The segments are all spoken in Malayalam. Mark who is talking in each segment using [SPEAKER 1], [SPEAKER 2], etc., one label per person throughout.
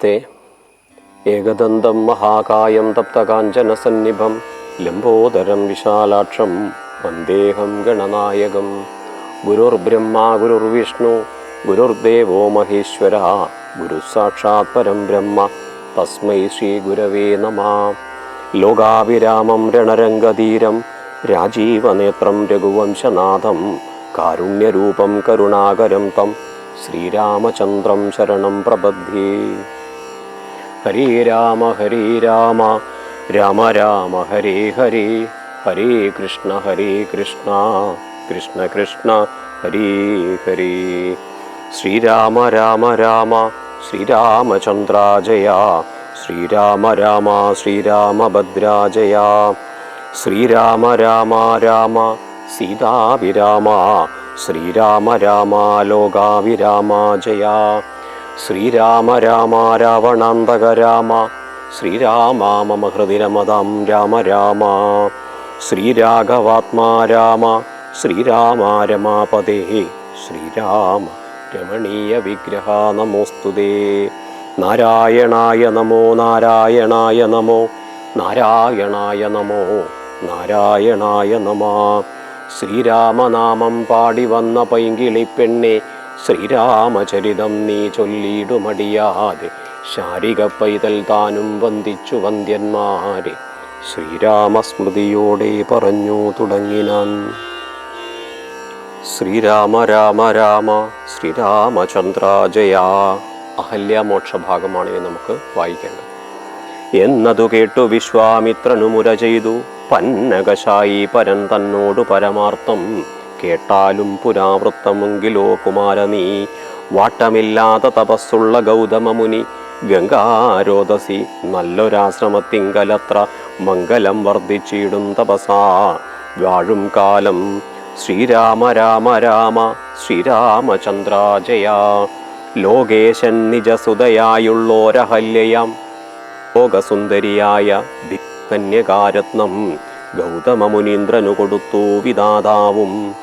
[SPEAKER 1] നമസ്തേ ഏകദന്തം മഹാകായം തപ്തകാഞ്ചനസന്നിഭം ലംബോദരം വിശാലാക്ഷം വന്ദേഹം ഗണനായകം. ഗുരുർബ്രഹ്മ ഗുരുർവിഷ്ണു ഗുരുർദേവോ മഹേശ്വര ഗുരുസാക്ഷാത് പരം ബ്രഹ്മ തസ്മൈ ശ്രീ ഗുരവേ നമ. ലോകാവിരാമം രണരംഗധീരം രാജീവനേത്രം രഘുവംശനാഥം കാരുണ്യരൂപം കരുണാകരം തം ശ്രീരാമചന്ദ്രം ശരണം പ്രപദ്ധ്യേ ഹരേ രാമ ഹരേ രാമ രാമ രാമ ഹരേ ഹരേ ഹരേ കൃഷ്ണ ഹരേ കൃഷ്ണ കൃഷ്ണ കൃഷ്ണ ഹരേ ഹരേ ശ്രീരാമ രാമ രാമ ശ്രീരാമചന്ദ്രാജയ ശ്രീരാമ രാമ ശ്രീരാമഭദ്രാജയ ശ്രീരാമ രാമ രാമ സീതാവിരാമ ശ്രീരാമ രാമ ലോകാവിരാമ ജയ ശ്രീരാമ രാമ രാവണാന്തക രാമ. ശ്രീരാമ മമ ഹൃദിരമതം രാമ രാമ. ശ്രീരാഘവാത്മാ രാമ. ശ്രീരാമ രമാപതേ. ശ്രീരാമ രമണീയ വിഗ്രഹ നമോസ്തുതേ നാരായണായ നമോ നാരായണായ നമോ. നാരായണായ നമോ നാരായണായ നമ. ശ്രീരാമനാമം പാടി വന്ന പൈങ്കിളി ശ്രീരാമചരിതം നീ ചൊല്ലിയിടുമടിയാതെ. ശാരിക പൈതൽ താനും വന്ദിച്ചു വന്ദ്യന്മാരെ ശ്രീരാമസ്മൃതിയോടെ പറഞ്ഞു തുടങ്ങിനാൻ. ശ്രീരാമ രാമ രാമ ശ്രീരാമചന്ദ്രാജയ അഹല്യമോക്ഷ ഭാഗമാണ് ഇനി നമുക്ക് വായിക്കേണ്ടത്. എന്നതു കേട്ടു വിശ്വാമിത്രനു മുര ചെയ്തു. പന്നകശായി പരൻ തന്നോട് പരമാർത്ഥം കേട്ടാലും പുരാവൃത്തമെങ്കിലോ കുമാര നീ. വാട്ടമില്ലാത്ത തപസ്സുള്ള ഗൗതമ മുനി ഗംഗാരോദസി നല്ലൊരാശ്രമത്തിങ്കലത്ര മംഗലം വർദ്ധിച്ചിടും തപസാ. വാഴും കാലം ശ്രീരാമ രാമ രാമ ശ്രീരാമചന്ദ്രാജയ. ലോകേശൻ നിജസുതയായുള്ളോരഹല്യയാം. ലോകസുന്ദരിയായ കന്യകാരത്നം ഗൗതമമുനീന്ദ്രനു കൊടുത്തു വിദാതാവും.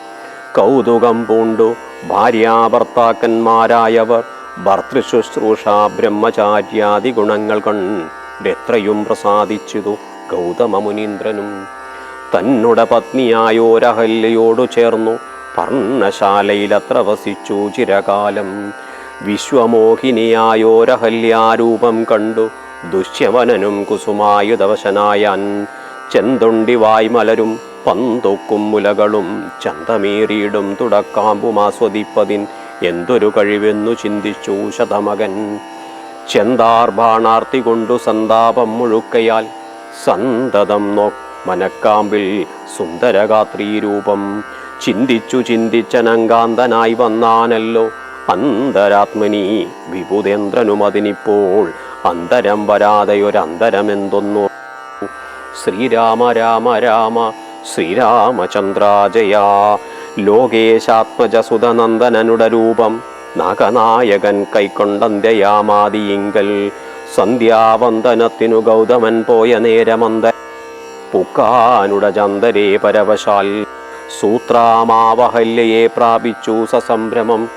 [SPEAKER 1] കൗതുകം പൂണ്ടു. ഭാര്യാഭർത്താക്കന്മാരായവർ ഭർത്തൃശുശ്രൂഷ ബ്രഹ്മചാര്യാദി ഗുണങ്ങൾ കൊണ്ടെത്രയും പ്രസാദിച്ചിതു ഗൗതമമുനീന്ദ്രനും. തന്നുടെ പത്നിയായോരഹല്യയോടു ചേർന്നു പർണശാലയിലത്ര വസിച്ചു ചിരകാലം. വിശ്വമോഹിനിയായോരഹല്യാരൂപം കണ്ടു ദുഷ്യവനനും കുസുമായുധവശനായാൻ. ചെന്തുണ്ടി വായ്മലരും പന്തൊക്കും മുലകളും ചന്തമേറിയിടും തുടക്കാമ്പും ആസ്വദിപ്പതിൻ എന്തൊരു കഴിവെന്നു ചിന്തിച്ചു ശതമകൻ. ചെന്താർ ബാണാർത്തി കൊണ്ടു സന്താപം മുഴുക്കയാൽ സന്തതം നോ മനക്കാമ്പിൽ സുന്ദരഗാത്രീ രൂപം ചിന്തിച്ചു ചിന്തിച്ചനങ്കാന്തനായി വന്നാനല്ലോ അന്തരാത്മനി വിഭുതേന്ദ്രനും അതിനിപ്പോൾ അന്തരം വരാതെയൊരന്തരമെന്തൊന്നു. ശ്രീരാമ രാമ രാമ ശ്രീരാമചന്ദ്രാജയ. ലോകേശാത്മജസുതനന്ദനനുടെ രൂപം നാഗനായകൻ കൈക്കൊണ്ടന്ത്യയാമാതിയിങ്കൽ സന്ധ്യാവന്ദനത്തിനു ഗൗതമൻ പോയ നേരമന്ത പുക്കാനുട ചന്ദരേ പരവശാൽ. സൂത്രാമാവഹല്യയെ പ്രാപിച്ചു സസംഭ്രമം.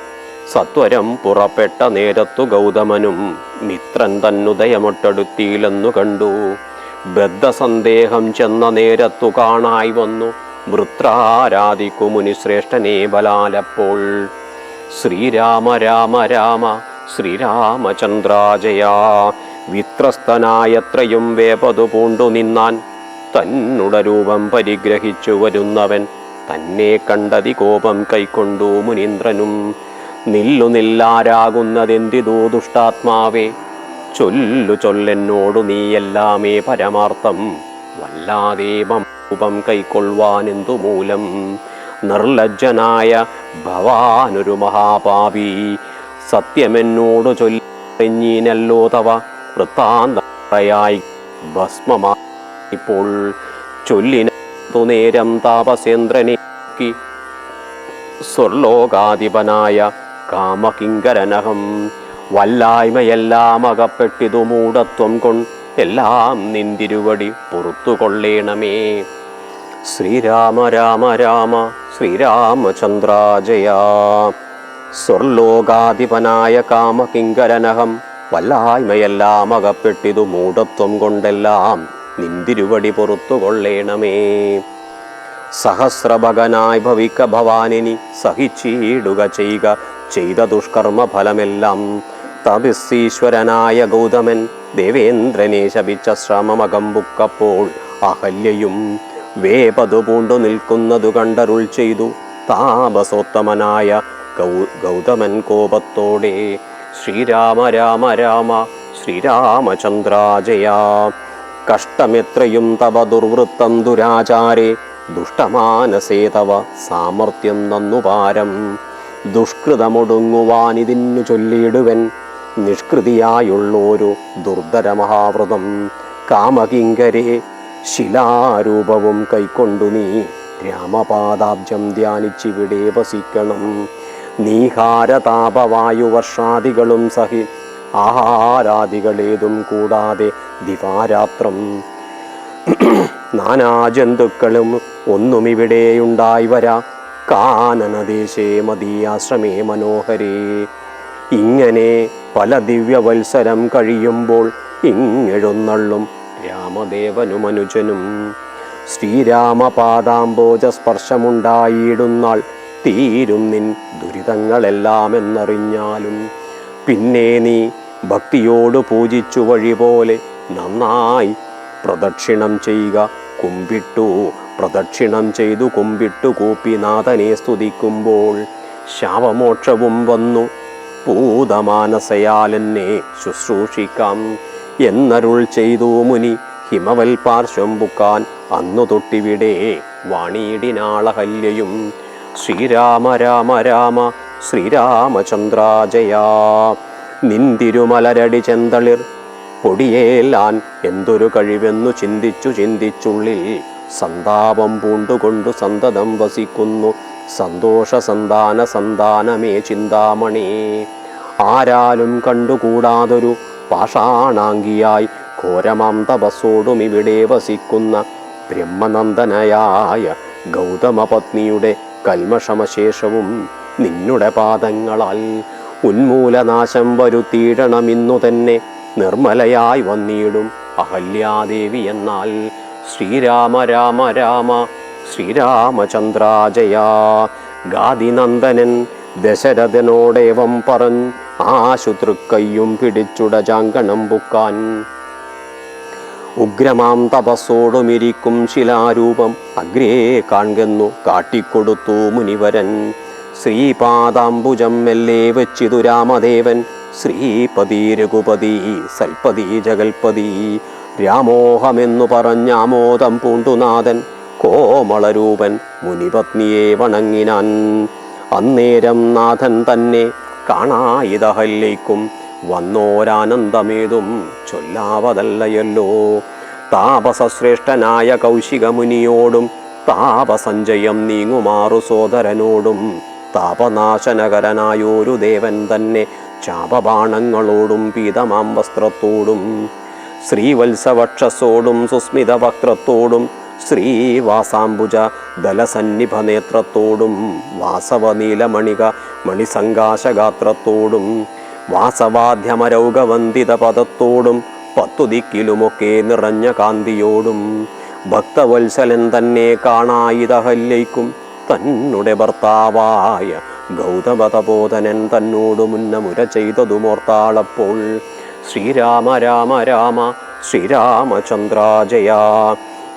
[SPEAKER 1] സത്വരം പുറപ്പെട്ട നേരത്തു ഗൗതമനും മിത്രൻ തന്നുദയമൊട്ടടുത്തിയിലെന്നു കണ്ടു. ബദ്ധസന്ദേഹം ചെന്ന നേരത്തു കാണായി വന്നു വൃത്രാരാധിക്കു മുനിശ്രേഷ്ഠനെ ബലാലപ്പോൾ. ശ്രീരാമ രാമ രാമ ശ്രീരാമചന്ദ്രാജയാ വിത്രസ്തനായത്രയും വേപതു പൂണ്ടു നിന്നാൻ തന്നുട രൂപം പരിഗ്രഹിച്ചു വരുന്നവൻ തന്നെ കണ്ടതി കോപം കൈക്കൊണ്ടു മുനീന്ദ്രനും. നില്ലു നില്ലാരാകുന്നതെന്തിതോ ദുഷ്ടാത്മാവേ ചൊല്ലു ചൊല്ലെന്നോടു നീയെല്ലാമേ പരമാർത്ഥം. വല്ലാതെ മം കൈക്കൊള്ളുവാനെന്തു മൂലം? നിർലജ്ജനായ ഭവാനൊരു മഹാപാപി. സത്യമെന്നോടു ചൊല്ലിഞ്ഞീനല്ലോ തവ വൃത്താന്തയായി ഭസ്മമാ ഇപ്പോൾ ചൊല്ലിനു നേരം താപസേന്ദ്രനെ സ്വർലോകാധിപനായ കാമകിങ്കരനഹം വല്ലായ്മയെല്ലാം അകപ്പെട്ടിതു മൂടത്വം കൊണ്ട് എല്ലാം നിന്തിരുവടി പുറത്തു കൊള്ളേണമേ. ശ്രീരാമ രാമ രാമ ശ്രീരാമചന്ദ്രാജയ. സ്വർലോകാധിപനായ കാമകിങ്കരനഹം വല്ലായ്മയെല്ലാം അകപ്പെട്ടിതു മൂഢത്വം കൊണ്ടെല്ലാം നിന്തിരുവടി പുറത്തു കൊള്ളേണമേ. സഹസ്രഭകനായി ഭവിക്ക ഭവാനിനി സഹിച്ചിടുക ചെയ്യുക ചെയ്ത ദുഷ്കർമ്മ ഫലമെല്ലാം തപസ്സീശ്വരനായ ഗൗതമൻ ദേവേന്ദ്രനെ ശപിച്ച ശ്രമമകമ്പുക്കപ്പോൾ അഹല്യയും വേപതു പൂണ്ടു നിൽക്കുന്നതു കണ്ടരുൾ ചെയ്തു. താപസോത്തമനായ ഗൗതമൻ കോപത്തോടെ ശ്രീരാമ രാമ രാമ ശ്രീരാമചന്ദ്രാജയ. കഷ്ടമെത്രയും തവ ദുർവൃത്തം ദുരാചാരേ ദുഷ്ടമാനസേ തവ സാമർഥ്യം നന്നുപാരം ദുഷ്കൃതമൊടുങ്ങുവാനിതിന്നു ചൊല്ലിയിടുവൻ നിഷ്കൃതിയായുള്ളൊരു ദുർധര മഹാവ്രതം കാമകിങ്കരെ ശിലാരൂപവും കൈക്കൊണ്ടു നീ രാമപാദാബ്ജം ധ്യാനിച്ചിവിടെ വസിക്കണം. നീഹാരതാപവായുവർഷാദികളും സഹി ആഹാരാദികളേതും കൂടാതെ ദിവാരാത്രം. നാനാജന്തുക്കളും ഒന്നും ഇവിടെയുണ്ടായി വരാ. കാനനദേശേ മതീയാശ്രമേ മനോഹരേ. ഇങ്ങനെ പല ദിവ്യവത്സരം കഴിയുമ്പോൾ ഇങ്ങെഴുന്നള്ളും രാമദേവനും അനുജനും. ശ്രീരാമപാദാംബോജ സ്പർശമുണ്ടായിടുന്നാൾ തീരും നിൻ ദുരിതങ്ങളെല്ലാം എന്നറിഞ്ഞാലും പിന്നെ നീ ഭക്തിയോട് പൂജിച്ചു വഴി പോലെ നന്നായി പ്രദക്ഷിണം ചെയ്യുക. കുമ്പിട്ടു പ്രദക്ഷിണം ചെയ്തു കുമ്പിട്ടു കൂപ്പി നാഥനെ സ്തുതിക്കുമ്പോൾ ശാപമോക്ഷവും വന്നു. പൂതമാനസയാലെന്നെ ശുശ്രൂഷിക്കാം. എന്നരുൾ ചെയ്തു മുനി ഹിമവൽ പാർശ്വം ബുക്കാൻ അന്നു തൊട്ടിവിടെ വാണിയിടിനാളഹല്യയും. ശ്രീരാമ രാമ രാമ ശ്രീരാമചന്ദ്രാജയാ. നിന്തിരുമലരടി ചെന്തളിർ പൊടിയേലാൻ എന്തൊരു കഴിവെന്നു ചിന്തിച്ചു ചിന്തിച്ചുള്ളിൽ സന്താപം പൂണ്ടുകൊണ്ടു സന്തതം വസിക്കുന്നു. സന്തോഷ സന്താന സന്താനമേ ചിന്താമണി. ആരാലും കണ്ടുകൂടാതൊരു പാഷാണാങ്കിയായി ഘോരമാം തപസ്സോടും ഇവിടെ വസിക്കുന്ന ബ്രഹ്മനന്ദനയായ ഗൗതമപത്നിയുടെ കൽമഷമശേഷവും നിന്നുടെ പാദങ്ങളാൽ ഉന്മൂലനാശം വരുത്തിയിടണമെന്നു തന്നെ നിർമ്മലയായി വന്നിടും അഹല്യാദേവി എന്നാൽ. ശ്രീരാമ രാമ രാമ ശ്രീരാമചന്ദ്രാജയ. ഗാദിനന്ദനൻ ദശരഥനോടേവം പറൻ ആശുതൃക്കയ്യും പിടിച്ചുടജാങ്കണം പുക്കാൻ. ഉഗ്രമാം തപസ്സോടുമിരിക്കും ശിലാരൂപം അഗ്രേ കാൺകെന്നു കാട്ടിക്കൊടുത്തു മുനിവരൻ. ശ്രീപാദാംബുജം മെല്ലെ വെച്ചിതു രാമദേവൻ. ശ്രീപതി രഘുപതി സൽപതി ജഗൽപതി രാമോഹമെന്നു പറഞ്ഞാമോദം പൂണ്ടുനാഥൻ. കോമളരൂപൻ മുനിപത്നിയെ വണങ്ങിനാൻ. അന്നേരം നാഥൻ തന്നെ കാണായിതഹല്ലേക്കും വന്നോരാനന്ദമേതും ചൊല്ലാവതല്ലയല്ലോ. താപസശ്രേഷ്ഠനായ കൗശികമുനിയോടും താപസഞ്ചയം നീങ്ങുമാറു സോദരനോടും താപനാശനകരനായൊരു ദേവൻ തന്നെ ചാപബാണങ്ങളോടും പീതമാം വസ്ത്രത്തോടും ശ്രീവത്സവക്ഷസോടും സുസ്മിത വക്രത്തോടും ശ്രീവാസാംബുജ ദലസന്നിഭ നേത്രത്തോടും വാസവ നീലമണിക മണിസങ്കാശഗാത്രത്തോടും വാസവാദ്യമരൗകവന്ദിത പദത്തോടും പത്തു ദിക്കിലുമൊക്കെ നിറഞ്ഞ കാന്തിയോടും ഭക്തവത്സലൻ തന്നെ കാണായിതഹല്യയ്ക്കും തന്നുടെ ഭർത്താവായ ഗൗതമതബോധനൻ തന്നോട് മുന്നമുര ചെയ്തതുമോർത്താളപ്പോൾ ശ്രീരാമ രാമ രാമ ശ്രീരാമചന്ദ്രാജയ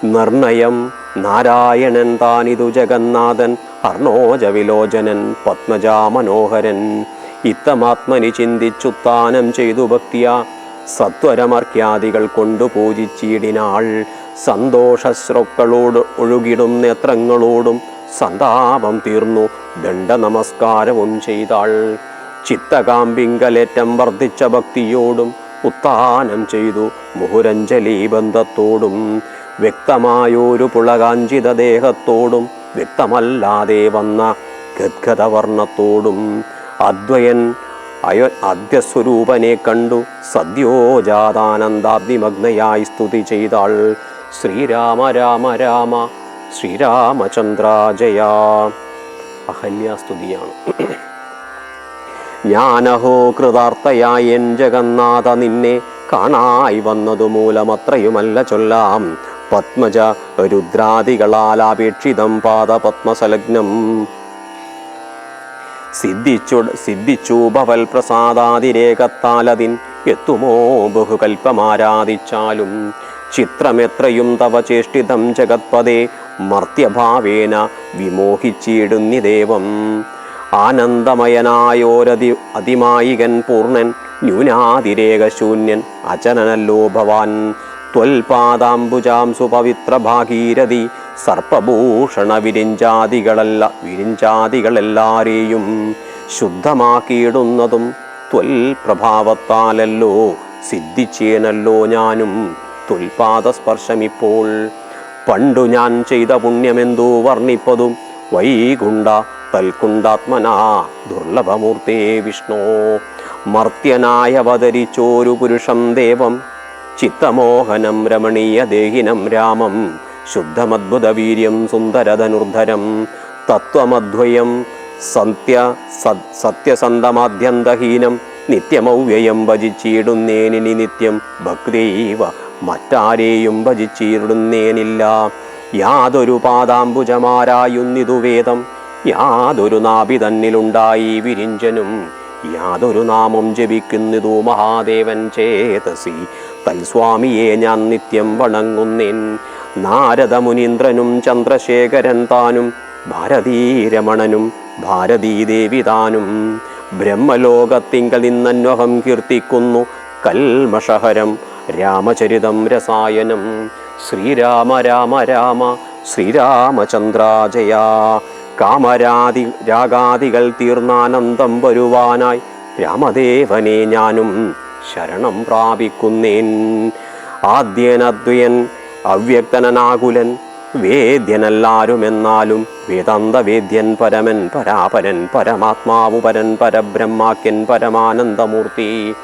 [SPEAKER 1] നിർണയം. നാരായണൻ താനിതു ജഗന്നാഥൻ അർണോജ വിലോചനൻ പത്മജാമനോഹരൻ. ഇത്തമാത്മനി ചിന്തിച്ചുത്താനം ചെയ്തു ഭക്തിയ സത്വരമർക്യാദികൾ കൊണ്ടു പൂജിച്ചിടിനാൾ. സന്തോഷശ്രോക്കളോട് ഒഴുകിടും നേത്രങ്ങളോടും സന്താപം തീർന്നു ദണ്ഡ നമസ്കാരവും ചെയ്താൾ. ചിത്തകാമ്പിങ്കലേറ്റം വർദ്ധിച്ച ഭക്തിയോടും ഉത്താനം ചെയ്തു മുഹുരഞ്ജലി ബന്ധത്തോടും വ്യക്തമായൊരു പുളകാഞ്ചിത ദേഹത്തോടും വ്യക്തമല്ലാതെ വന്ന ഗദ്ഗതവർണത്തോടും അദ്വയൻ അയ അദ്യസ്വരൂപനെ കണ്ടു സദ്യോജാതാനന്ദാബ്ദിമഗ്നയായി സ്തുതി ചെയ്താൾ. ശ്രീരാമ രാമ രാമ ശ്രീരാമചന്ദ്രാജയ. അഹല്യാസ്തുതിയാണ്. ഞാനഹോ കൃതാർത്ഥയായ എൻ ജഗന്നാഥ നിന്നെ കാണായി വന്നതു മൂലമത്രയുമല്ല ചൊല്ലാം. പത്മജ രുദ്രാദികളാലാപേക്ഷിതം പാദപത്മസലഗ്നം. സിദ്ധിച്ചു സിദ്ധിച്ചു ഭവൽ പ്രസാദാതിരേകത്താലതിൻ എത്തുമോ ബഹുകൽപ്പമാരാധിച്ചാലും ചിത്രമെത്രയും തവ ചേഷ്ടിതം ജഗത്പദേ മർത്യഭാവേന വിമോഹിച്ചിടുന്നിദേവം. ആനന്ദമയനായോരതി അതിമായികൻ പൂർണൻ ന്യൂനാതിരേകശൂന്യൻ അചനനല്ലോ ഭവാൻ ത്വൽപാദാംബുജാംസു സുപവിത്ര ഭാഗീരഥി സർപ്പഭൂഷണ വിരിഞ്ചാദികളല്ല വിരിഞ്ചാദികളെല്ലാരെയും ശുദ്ധമാക്കിയിടുന്നതും ത്വൽ പ്രഭാവത്താലല്ലോ സിദ്ധിച്ചേനല്ലോ ഞാനും. ത്വൽപാദസ്പർശമിപ്പോൾ പണ്ടു ഞാൻ ചെയ്ത പുണ്യമെന്തോ വർണിപ്പതും വൈകുണ്ട തൽക്കുണ്ടാത്മനാ ദുർലഭമൂർത്തേ വിഷ്ണു. മർത്യനായ അവതരിച്ചോരു പുരുഷം ദേവം ചിത്തമോഹനം രമണീയ ദേഹിനം രാമം ശുദ്ധമദ്ഭുതവീര്യം സുന്ദരധനുർധരം തത്വമദ്വയം സത്യ സത് സത്യസന്ധമാദ്യന്തഹീനം നിത്യമൗവ്യയം ഭജിച്ചിടുന്നേനിനി നിത്യം ഭക്തിയൈവ മറ്റാരെയും ഭജിച്ചിടുന്നേനില്ല. യാതൊരു പാദാംബുജമാരായുന്നിതു വേദം യാതൊരു നാഭി തന്നിലുണ്ടായി വിരിഞ്ചനും യാതൊരു നാമം ജപിക്കുന്നതു മഹാദേവൻ ചേതസി തൽസ്വാമിയെ ഞാൻ നിത്യം വണങ്ങുന്നേൻ. നാരദ മുനീന്ദ്രനും ചന്ദ്രശേഖരൻ താനും ഭാരതീരമണനും ഭാരതീദേവി താനും ബ്രഹ്മലോകത്തിങ്കൽ നിന്നന്വഹം കീർത്തിക്കുന്നു കൽമഷഹരം രാമചരിതം രസായനം. ശ്രീരാമ രാമ രാമ ശ്രീരാമചന്ദ്രാജയ. കാമരാതി രാഗാദികൾ തീർന്നാനന്ദം വരുവാനായി രാമദേവനെ ഞാനും ശരണം പ്രാപിക്കുന്നേൻ. ആദ്യനദ്വയൻ അവ്യക്തനാകുലൻ വേദ്യനല്ലാരുമെന്നാലും വേദാന്തവേദ്യൻ പരമൻ പരാപരൻ പരമാത്മാവു പരൻ പരബ്രഹ്മാക്യൻ പരമാനന്ദമൂർത്തി.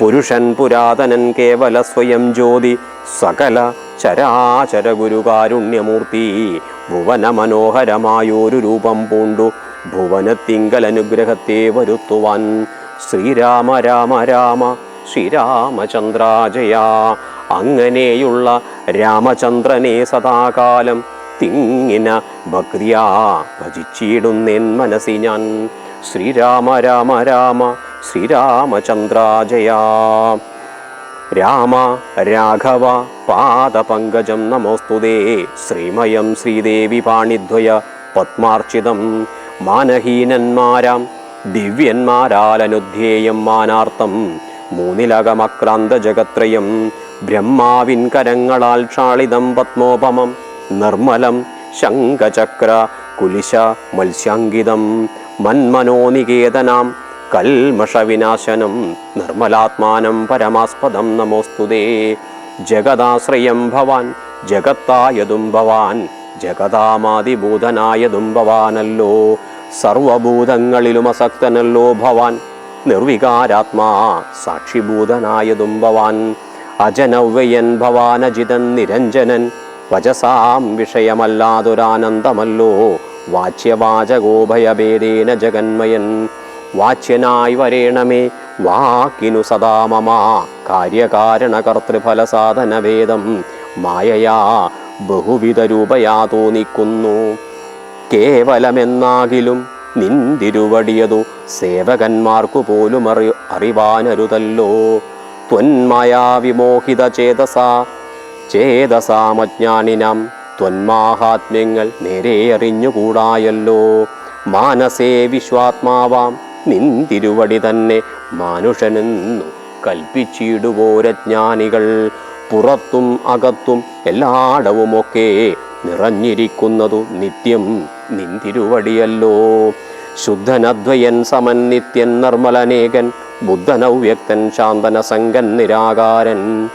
[SPEAKER 1] പുരുഷൻ പുരാതനൻ കേവല സ്വയം ജ്യോതി സകല ചരാചര ഗുരുകാരുണ്യമൂർത്തി ഭുവന മനോഹരമായൊരു രൂപം പൂണ്ടു ഭുവനത്തിങ്കൽ അനുഗ്രഹത്തെ വരുത്തുവാൻ. ശ്രീരാമ രാമ രാമ ശ്രീരാമചന്ദ്രാജയ. അങ്ങനെയുള്ള രാമചന്ദ്രനെ സദാകാലം തിങ്ങിന ഭക്തിയാ ഭജിച്ചിടുന്നേൻ മനസ്സി ഞാൻ. ശ്രീരാമ രാമ രാമ ശ്രീരാമചന്ദ്രാജയ. രാമ രാഘവ പാദപങ്കജം നമോസ്തുതേ ശ്രീമയം ശ്രീദേവി പാണിദ്വയ പത്മാർച്ചിതം. മാനഹീനന്മാരാം ദിവ്യന്മാരാലനുധ്യേയം മാനാർത്ഥം. മൂന്നിലകമക്രാന്ത ജഗത്രയം ബ്രഹ്മാവിൻ കരങ്ങളാൽ ക്ഷാളിതം പത്മോപമം നിർമ്മലം ശംഖചക്ര കുലിശ മത്സ്യാങ്കിതം മന്മനോനികേതനാം കൽമഷവിനാശനം നിർമ്മലാത്മാനം പരമാസ്പദം നമോസ്തുതേ ജഗദാശ്രയം ഭവാൻ ജഗത്തായതും ഭവാൻ ജഗതാമാതിഭൂതനായതും ഭവാനല്ലോ. സർവഭൂതങ്ങളിലും അസക്തനല്ലോ ഭവാൻ. നിർവികാരാത്മാ സാക്ഷിഭൂതനായതും ഭവാൻ. അജനവ്യയൻ ഭവാനജിതൻ നിരഞ്ജനൻ. വചസാം വിഷയമല്ലാതൊരാനന്ദമല്ലോ. വാച്യവാചകോഭയഭേദേന ജഗന്മയൻ. വാച്യനായി വരേണമേ വാക്കിനു സദാ മമ. കാര്യകാരണകർത്തൃഫലസാധനഭേദം മായയാ ബഹുവിധ രൂപയാ തോന്നിക്കുന്നു. കേവലമെന്നാകിലും നിന്തിരുവടിയതു സേവകന്മാർക്കു പോലും അറി അറിവാനരുതല്ലോ ത്വന്മായാ വിമോഹിത ചേതസ. ചേതസാമജ്ഞാനിനാം ത്വന്മാഹാത്മ്യങ്ങൾ നേരെ അറിഞ്ഞുകൂടായല്ലോ. മാനസേ വിശ്വാത്മാവാം. നിന്തിരുവടി തന്നെ മാനുഷനെന്നു കൽപ്പിച്ചിടുവോരജ്ഞാനികൾ. പുറത്തും അകത്തും എല്ലായിടവുമൊക്കെ നിറഞ്ഞിരിക്കുന്നതു നിത്യം നിന്തിരുവടിയല്ലോ. ശുദ്ധനദ്വയൻ സമൻ നിത്യൻ നിർമ്മലനേകൻ ബുദ്ധനവ്യക്തൻ ശാന്തനസംഗൻ നിരാകാരൻ.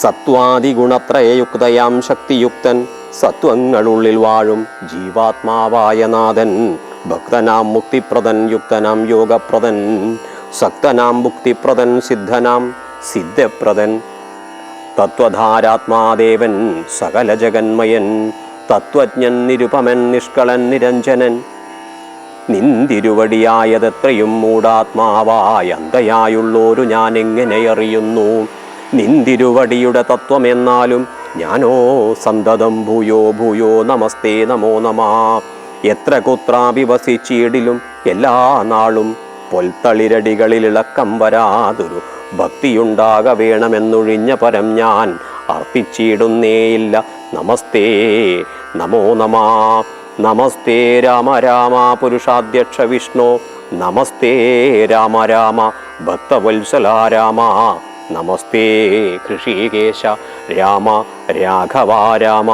[SPEAKER 1] സത്വാദിഗുണത്രയയുക്തയാം ശക്തിയുക്തൻ സത്വങ്ങളുള്ളിൽ വാഴും ജീവാത്മാവായ നാഥൻ. ഭക്തനാം മുക്തിപ്രദൻ യുക്തനാം യോഗപ്രദൻ. സക്തനാം മുക്തിപ്രദൻ സിദ്ധനാം സിദ്ധപ്രദൻ. തത്വധാരാത്മാദേവൻ സകല ജഗന്മയൻ തത്വജ്ഞൻ നിരുപമൻ നിഷ്കളൻ നിരഞ്ജനൻ. നിന്തിരുവടിയായതെത്രയും മൂടാത്മാവായ അന്തയായുള്ളോരു ഞാൻ എങ്ങനെ അറിയുന്നു? നിന്തിരുവടിയുടെ തത്വമെന്നാലും ഞാനോ സന്തതം ഭൂയോ ഭൂയോ നമസ്തേ നമോ നമാ. എത്ര കുത്രാപി വസിച്ചിടിലും എല്ലാ നാളും പൊൽത്തളിരടികളിൽ ഇളക്കം വരാതൊരു ഭക്തിയുണ്ടാക വേണമെന്നൊഴിഞ്ഞ പരം ഞാൻ അർപ്പിച്ചിടുന്നേയില്ല. നമസ്തേ നമോ നമാ. നമസ്തേ രാമ രാമ പുരുഷാധ്യക്ഷ വിഷ്ണു. നമസ്തേ രാമ രാമ ഭക്തവത്സല രാമ. നമസ്തേ കൃഷികേശ രാമ രാഘവ രാമ.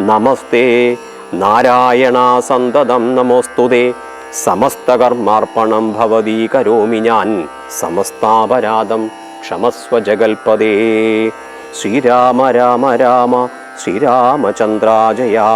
[SPEAKER 1] നമസ്തേ നാരായണ സന്തതം നമോസ്തുതേ. സമസ്തകർമാർപ്പണം ഭവതീ കരോമി ഞാൻ. സമസ്താപരാധം ക്ഷമസ്വ ജഗൽപദേ ശ്രീരാമ രാമ രാമ ശ്രീരാമചന്ദ്രാജയാ.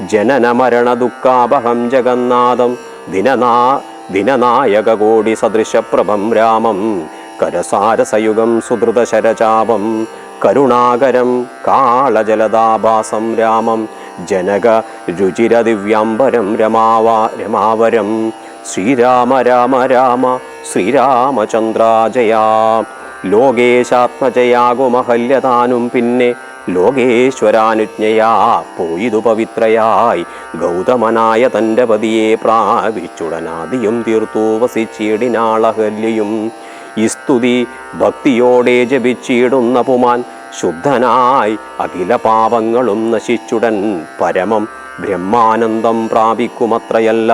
[SPEAKER 1] ജനന മരണ ദുഃഖാപഹം ജഗന്നാഥം ദിനനാ ദിനനായകകോടി സദൃശപ്രഭം രാമം. കരസാരസയുഗം സുധൃതശരചാപം കരുണാകരം കാളജലദാഭാസം രാമം. ജനക രുചിരതിവ്യംബരം രമാവാ രമാവരം. ശ്രീരാമ രാമ രാമ ശ്രീരാമചന്ദ്രാജയാ. ലോകേശാത്മജയാകുമഹല്യതാനും പിന്നെ ലോകേശ്വരാനുജ്ഞയാ പോയിതു പവിത്രയായി. ഗൗതമനായ തന്റെ പതിയെ പ്രാപിച്ചുടനാദിയും തീർത്തു വസിച്ചിടിനാളഹല്യയും. ഇസ്തുതി സ്തുതി ഭക്തിയോടെ ജപിച്ചിടുന്ന പുമാൻ ശുദ്ധനായി അഖില പാപങ്ങളും നശിച്ചുടൻ പരമം ബ്രഹ്മാനന്ദം പ്രാപിക്കുമത്രയല്ല.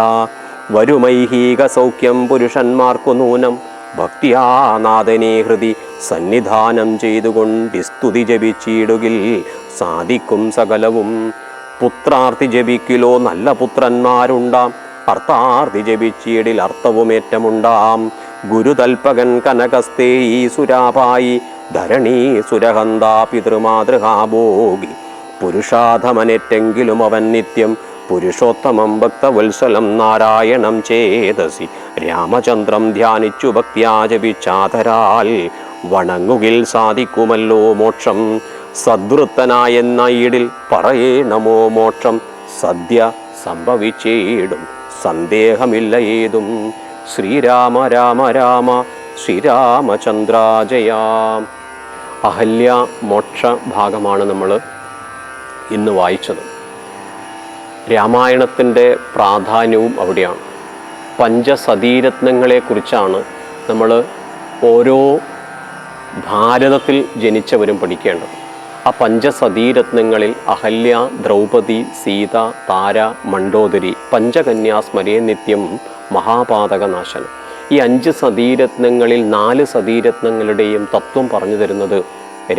[SPEAKER 1] വരുമൈഹീക സൗഖ്യം പുരുഷന്മാർക്കു നൂനം. ഭക്തിയാനാഥനെ ഹൃതി സന്നിധാനം ചെയ്തുകൊണ്ട് സ്തുതി ജപിച്ചിടുകിൽ സാധിക്കും സകലവും. പുത്രാർത്ഥി ജപിക്കിലോ നല്ല പുത്രന്മാരുണ്ടാം. അർത്ഥാർത്ഥി ജപിച്ചിടിൽ അർത്ഥവുമേറ്റമുണ്ടാം. ഗുരുതൽപകൻ കനകസ്തേ ഈ സുരാപായി ധരണീ സുരഹന്ത പിതൃമാതൃഹാഭോഗി. പുരുഷാധമനെറ്റെങ്കിലും അവൻ നിത്യം പുരുഷോത്തമം ഭക്തവത്സലം നാരായണം ചേതസി. രാമചന്ദ്രം ധ്യാനിച്ചു ഭക്തിയാചപിച്ചാതരാൽ വണങ്ങുകിൽ സാധിക്കുമല്ലോ മോക്ഷം. സദ്വൃത്തനായെന്ന ഈടിൽ പറയേണമോ മോക്ഷം. സദ്യ സംഭവിച്ചേടും സന്ദേഹമില്ല ഏതും. ശ്രീരാമ രാമ രാമ ശ്രീരാമചന്ദ്രാജയ. അഹല്യ മോക്ഷ ഭാഗമാണ് നമ്മൾ ഇന്ന് വായിച്ചത്. രാമായണത്തിന്റെ പ്രാധാന്യവും അവിടെയാണ്. പഞ്ചസതീരത്നങ്ങളെക്കുറിച്ചാണ് നമ്മൾ ഓരോ ഭാരതത്തിൽ ജനിച്ചവരും പഠിക്കേണ്ടത്. ആ പഞ്ചസതീരത്നങ്ങളിൽ അഹല്യ ദ്രൗപദി സീത താര മണ്ഡോദരി പഞ്ചകന്യാ സ്മരേ നിത്യം മഹാപാതകനാശനം. ഈ അഞ്ച് സതീരത്നങ്ങളിൽ നാല് സതീരത്നങ്ങളുടെയും തത്വം പറഞ്ഞു തരുന്നത്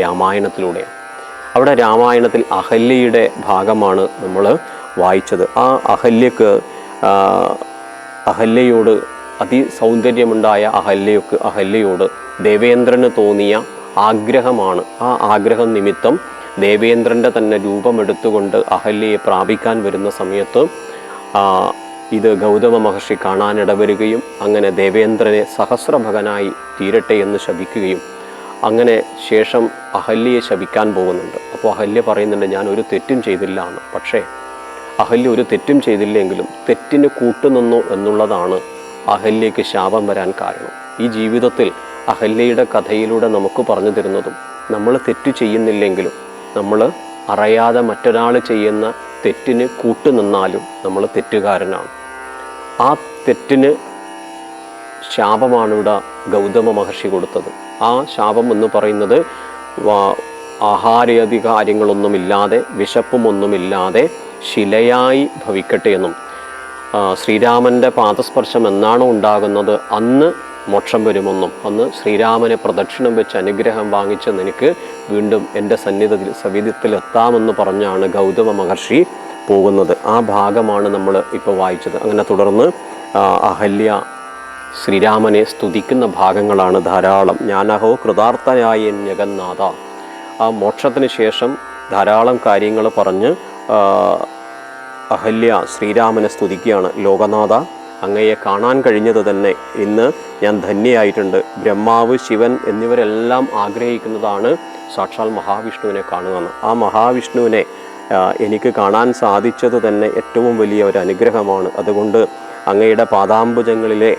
[SPEAKER 1] രാമായണത്തിലൂടെയാണ് അവിടെ രാമായണത്തിൽ അഹല്യയുടെ ഭാഗമാണ് നമ്മൾ വായിച്ചത്. ആ അഹല്യക്ക് അഹല്യയോട് അതിസൗന്ദര്യമുണ്ടായ അഹല്യക്ക് അഹല്യയോട് ദേവേന്ദ്രന് തോന്നിയ ആഗ്രഹമാണ്. ആ ആഗ്രഹം നിമിത്തം ദേവേന്ദ്രന്റെ തന്നെ രൂപമെടുത്തുകൊണ്ട് അഹല്യയെ പ്രാപിക്കാൻ വരുന്ന സമയത്ത് ഇത് ഗൗതമ മഹർഷി കാണാനിടവരുകയും അങ്ങനെ ദേവേന്ദ്രനെ സഹസ്രഭകനായി തീരട്ടെ എന്ന് ശപിക്കുകയും അങ്ങനെ ശേഷം അഹല്യയെ ശപിക്കാൻ പോകുന്നുണ്ട്. അപ്പോൾ അഹല്യ പറയുന്നുണ്ട് ഞാൻ ഒരു തെറ്റും ചെയ്തില്ല എന്ന്. പക്ഷേ അഹല്യ ഒരു തെറ്റും ചെയ്തില്ലെങ്കിലും തെറ്റിന് കൂട്ടുനിന്നു എന്നുള്ളതാണ് അഹല്യയ്ക്ക് ശാപം വരാൻ കാരണം. ഈ ജീവിതത്തിൽ അഹല്യയുടെ കഥയിലൂടെ നമുക്ക് പറഞ്ഞു തരുന്നതും നമ്മൾ തെറ്റ് ചെയ്യുന്നില്ലെങ്കിലും നമ്മൾ അറിയാതെ മറ്റൊരാൾ ചെയ്യുന്ന തെറ്റിന് കൂട്ടുനിന്നാലും നമ്മൾ തെറ്റുകാരനാണ്. ആ തെറ്റിന് ശാപമാണ് ഇവിടെ ഗൗതമ മഹർഷി കൊടുത്തത്. ആ ശാപം എന്ന് പറയുന്നത് വാ- ആഹാരാധികാര്യങ്ങളൊന്നുമില്ലാതെ വിശപ്പുമൊന്നുമില്ലാതെ ശിലയായി ഭവിക്കട്ടെ എന്നും. ശ്രീരാമന്റെ പാദസ്പർശം എന്നാണോ ഉണ്ടാകുന്നത്? അന്ന് മോക്ഷം വരുമെന്നും. അന്ന് ശ്രീരാമനെ പ്രദക്ഷിണം വെച്ച് അനുഗ്രഹം വാങ്ങിച്ച് നിനക്ക് വീണ്ടും എന്റെ സന്നിധത്തിൽ സവിധത്തിൽ എത്താമെന്ന് പറഞ്ഞാണ് ഗൗതമ മഹർഷി പോകുന്നത്. ആ ഭാഗമാണ് നമ്മൾ ഇപ്പോൾ വായിച്ചത്. അങ്ങനെ തുടർന്ന് അഹല്യ ശ്രീരാമനെ സ്തുതിക്കുന്ന ഭാഗങ്ങളാണ് ധാരാളം. ഞാനഹോ കൃതാർത്ഥനായ ജഗന്നാഥ ആ മോക്ഷത്തിന് ശേഷം ധാരാളം കാര്യങ്ങൾ പറഞ്ഞ് അഹല്യ ശ്രീരാമനെ സ്തുതിക്കുകയാണ്. ലോകനാഥ അങ്ങയെ കാണാൻ കഴിഞ്ഞത് തന്നെ ഇന്ന് ഞാൻ ധന്യയായിട്ടുണ്ട്. ബ്രഹ്മാവ് ശിവൻ എന്നിവരെല്ലാം ആഗ്രഹിക്കുന്നതാണ് സാക്ഷാൽ മഹാവിഷ്ണുവിനെ കാണുക ആ മഹാവിഷ്ണുവിനെ എനിക്ക് കാണാൻ സാധിച്ചത് തന്നെ ഏറ്റവും വലിയ ഒരു അനുഗ്രഹമാണ്. അതുകൊണ്ട് അങ്ങയുടെ പാദാംബുജങ്ങളിലെ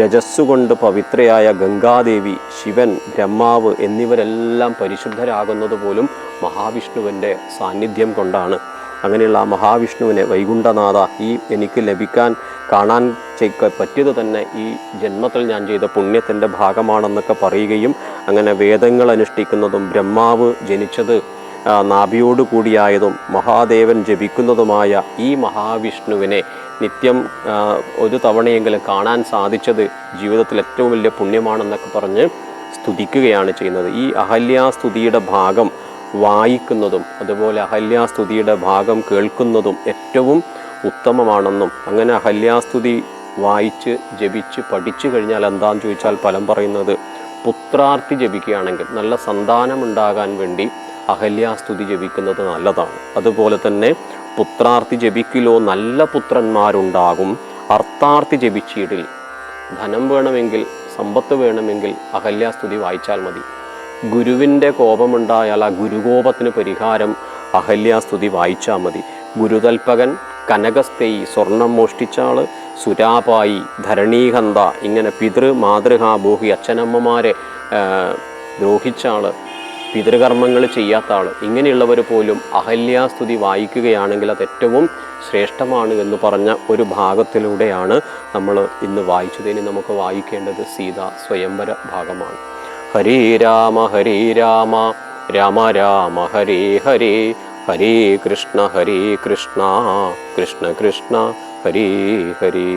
[SPEAKER 1] രജസ്സുകൊണ്ട് പവിത്രയായ ഗംഗാദേവി ശിവൻ ബ്രഹ്മാവ് എന്നിവരെല്ലാം പരിശുദ്ധരാകുന്നത് പോലും മഹാവിഷ്ണുവിന്റെ സാന്നിധ്യം കൊണ്ടാണ്. അങ്ങനെയുള്ള ആ മഹാവിഷ്ണുവിനെ വൈകുണ്ഠനാഥ ഈ എനിക്ക് ലഭിക്കാൻ കാണാൻ പറ്റിയത് തന്നെ ഈ ജന്മത്തിൽ ഞാൻ ചെയ്ത പുണ്യത്തിന്റെ ഭാഗമാണെന്നൊക്കെ പറയുകയും അങ്ങനെ വേദങ്ങൾ അനുഷ്ഠിക്കുന്നതും ബ്രഹ്മാവ് ജനിച്ചത് നാഭിയോട് കൂടിയായതും മഹാദേവൻ ജപിക്കുന്നതുമായ ഈ മഹാവിഷ്ണുവിനെ നിത്യം ഒരു തവണയെങ്കിലും കാണാൻ സാധിച്ചത് ജീവിതത്തിൽ ഏറ്റവും വലിയ പുണ്യമാണെന്നൊക്കെ പറഞ്ഞ് സ്തുതിക്കുകയാണ് ചെയ്യുന്നത്. ഈ അഹല്യാസ്തുതിയുടെ ഭാഗം വായിക്കുന്നതും അതുപോലെ അഹല്യാസ്തുതിയുടെ ഭാഗം കേൾക്കുന്നതും ഏറ്റവും ഉത്തമമാണെന്നും അങ്ങനെ അഹല്യാസ്തുതി വായിച്ച് ജപിച്ച് പഠിച്ചു കഴിഞ്ഞാൽ എന്താണെന്ന് ചോദിച്ചാൽ ഫലം പറയുന്നത് പുത്രാർത്ഥി ജപിക്കുകയാണെങ്കിൽ നല്ല സന്താനമുണ്ടാകാൻ വേണ്ടി അഹല്യാസ്തുതി ജപിക്കുന്നത് നല്ലതാണ്. അതുപോലെ തന്നെ പുത്രാർത്ഥി ജപിക്കിലോ നല്ല പുത്രന്മാരുണ്ടാകും. അർത്ഥാർത്ഥി ജപിച്ചിടിൽ ധനം വേണമെങ്കിൽ സമ്പത്ത് വേണമെങ്കിൽ അഹല്യാസ്തുതി വായിച്ചാൽ മതി. ഗുരുവിന്റെ കോപമുണ്ടായാൽ ആ ഗുരുകോപത്തിന് പരിഹാരം അഹല്യാസ്തുതി വായിച്ചാൽ മതി. ഗുരുതൽപകൻ കനകസ്തേയി സ്വർണം മോഷ്ടിച്ചാൾ സുരാപായി ധരണീഹന്ത ഇങ്ങനെ പിതൃ മാതൃഹാ ഭൂഹി അച്ഛനമ്മമാരെ ആ, ദ്രോഹിച്ചാൾ പിതൃകർമ്മങ്ങൾ ചെയ്യാത്ത ആൾ ഇങ്ങനെയുള്ളവർ പോലും അഹല്യാസ്തുതി വായിക്കുകയാണെങ്കിൽ അത് ഏറ്റവും ശ്രേഷ്ഠമാണ് എന്ന് പറഞ്ഞ ഒരു ഭാഗത്തിലൂടെയാണ് നമ്മൾ ഇന്ന് വായിച്ചത്. ഇനി നമുക്ക് വായിക്കേണ്ടത് സീത സ്വയംവര ഭാഗമാണ്. ഹരേ രാമ ഹരേ രാമ രാമ രാമ ഹരേ ഹരേ ഹരേ കൃഷ്ണ ഹരേ കൃഷ്ണ കൃഷ്ണ കൃഷ്ണ ഹരേ ഹരേ.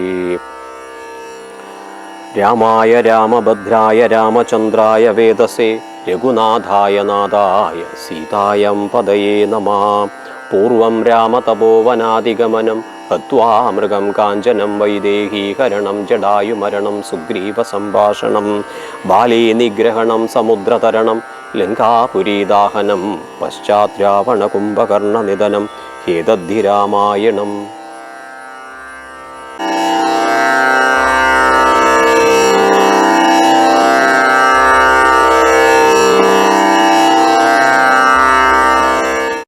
[SPEAKER 1] രാമായ രാമഭദ്രായ രാമചന്ദ്രായ വേദസേ രഘുനാഥായ നാഥായ സീതായം പദയേ നമ. പൂർവം രാമതപോവനാദിഗമനം ഹ്വാ മൃഗം കാഞ്ചനം വൈദേഹീകരണം ജടായുമരണം സുഗ്രീവസംഭാഷണം ബാലേ നിഗ്രഹണം സമുദ്രതരണം ലങ്കാപുരീദാഹനം പശ്ചാത്രാവണകുംഭകർണനിധനം ഹേതദ്ധിരാമായണം ഹേതദ്ധി രാമായണം.